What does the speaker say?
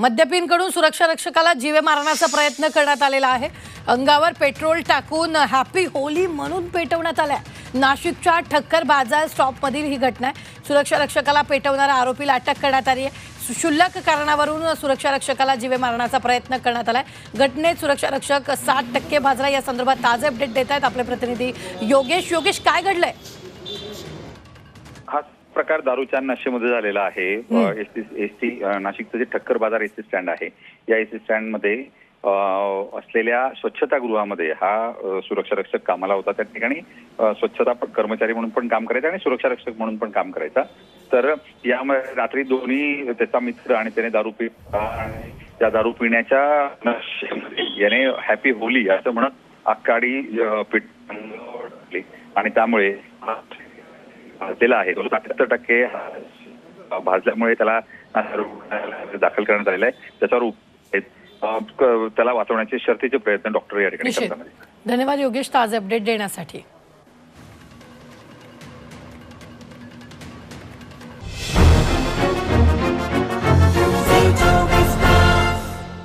मद्यपींकडून सुरक्षा रक्षकाला जीवे मारण्याचा प्रयत्न करण्यात आलेला आहे. अंगावर पेट्रोल टाकून हॅपी होली म्हणून पेटवण्यात आल्या. नाशिकच्या ठक्कर बाजार स्टॉपमधील ही घटना आहे. सुरक्षा रक्षकाला पेटवणाऱ्या आरोपीला अटक करण्यात आली आहे. शुल्लक कारणावरून सुरक्षा रक्षकाला जीवे मारण्याचा प्रयत्न करण्यात आला आहे घटनेत सुरक्षा रक्षक साठ टक्के भाजरा या संदर्भात ताजे अपडेट देत आहेत. आपले प्रतिनिधी योगेश. योगेश काय घडलंय? प्रकार दारूच्या नशेमध्ये झालेला आहे. एस टी एस टी नाशिकचं जे ठक्कर बाजार एस टी स्टँड आहे या एस टी स्टँडमध्ये असलेल्या स्वच्छतागृहामध्ये हा अ, सुरक्षा रक्षक कामाला होता. त्या ठिकाणी स्वच्छता कर्मचारी म्हणून पण काम करायचा आणि सुरक्षा रक्षक म्हणून पण काम करायचा. तर यामध्ये रात्री दोन्ही त्याचा मित्र आणि त्याने दारू पि त्या दारू पिण्याच्या याने हॅपी होली असं म्हणत आकाडी पिट आणि त्यामुळे हा भाजलेला आहे. तो सत्तर टक्के भाजल्यामुळे त्याला दाखल करण्यात आलेला आहे. त्याच्यावर त्याला वाचवण्याचे शर्थीचे प्रयत्न डॉक्टर या ठिकाणी धन्यवाद योगेश ताजे अपडेट देण्यासाठी.